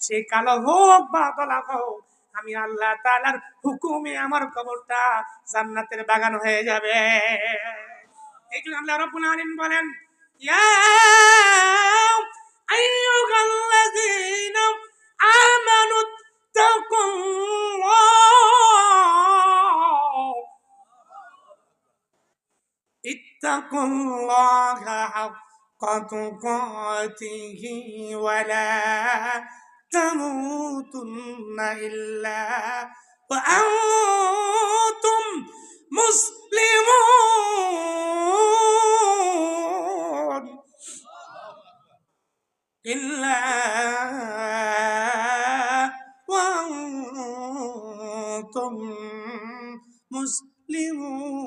সে কালো হোক বা দলা হোক আমি আল্লাহ তাআলার হুকুমে আমার কবরটা জান্নাতের বাগান হয়ে যাবে এই জন্য আল্লাহ রাব্বুল আলামিন বলেন ইয়া আইয়ুহাল্লাযীনা আমানু তাকুল্লাহ اتقوا الله حق تقاته ولا تموتن إلا وأنتم مسلمون. إلا وأنتم مسلمون.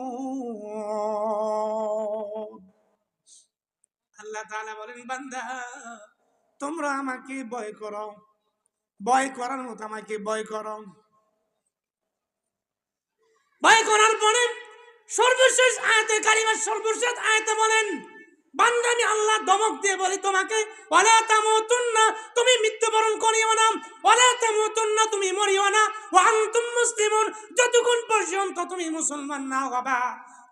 আল্লাহ তাআলা বলেন, বান্দা, তোমরা আমাকে ভয় করো। ভয় করার মতো আমাকে ভয় করো। ভয় করার পরে সর্বশেষ আয়াতে কারিমার সর্বশেষ আয়াতে বলেন, বান্দা, আমি আল্লাহ দমক দিয়ে বলি তোমাকে তুমি মৃত্যুবরণ করিও না। তুমি মরিও না। মুসলিমুন যতক্ষণ পর্যন্ত তুমি মুসলমান না হবা।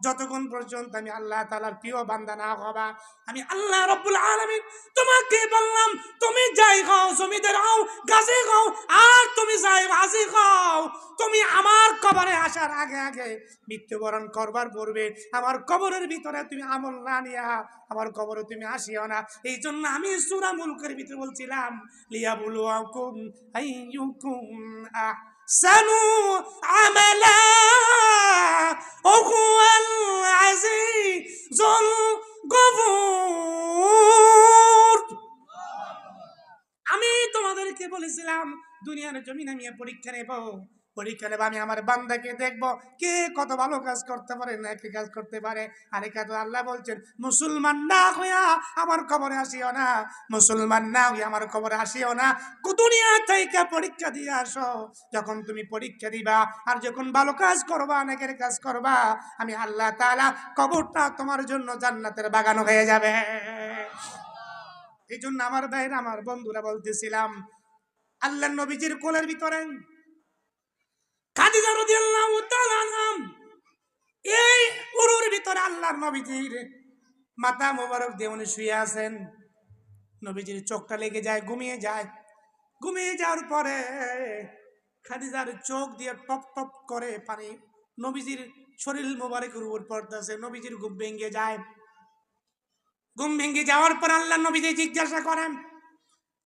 যতক্ষণ পর্যন্ত আমি আল্লাহ তাআলার প্রিয় বান্দা না হবা, আমি আল্লাহ রব্বুল আলামিন তোমাকে বললাম, তুমি যাই খাও জমিদের হও গাছে খাও আর তুমি যাই হাসি খাও তুমি আমার কবরে আসার আগে আগে মৃত্যুবরণ করবার পূর্বে আমার কবরের ভিতরে তুমি আমল না নিয়া, আমার কবরে তুমি আসিও না। এই জন্য আমি সুরা মুলকের ভিতরে বলছিলাম লিয়া বলু আকুম আইয়ুকুম আহসানু আমালা। ওহুয়াল বলেছিলাম দুনিয়ার জমিন আমি পরীক্ষা নেব পরীক্ষা নেব আমি আমার বান্দাকে দেখব কে কত ভালো কাজ করতে পারে না কি কাজ করতে পারে? আরে কাজ আল্লাহ বলছেন মুসলমান না হইয়া আমার কবরে আসিও না মুসলমান না হইয়া আমার কবরে আসিও না। দুনিয়া থেকে পরীক্ষা দিয়ে আসো। যখন তুমি পরীক্ষা দিবা আর যখন ভালো কাজ করবা অনেকের কাজ করবা আমি আল্লাহ তাআলা কবরটা তোমার জন্য জান্নাতের বাগান হয়ে যাবে। এই জন্য আমার ভাইরা আমার বন্ধুরা বলতেছিলাম আল্লাহ নবীজির কোলের ভিতরে। এই ভিতরে আল্লাহর নবীজির মাথা মোবারক দিয়ে চোখটা লেগে যায়, ঘুমিয়ে যায়। ঘুমিয়ে যাওয়ার পরে খাদিজার চোখ দিয়ে টপ টপ করে পানি নবীজির শরীর মোবারকের উপর পড়তেছে। নবীজির ঘুম ভেঙে যায়। ঘুম ভেঙে যাওয়ার পর আল্লাহ নবীজি জিজ্ঞাসা করেন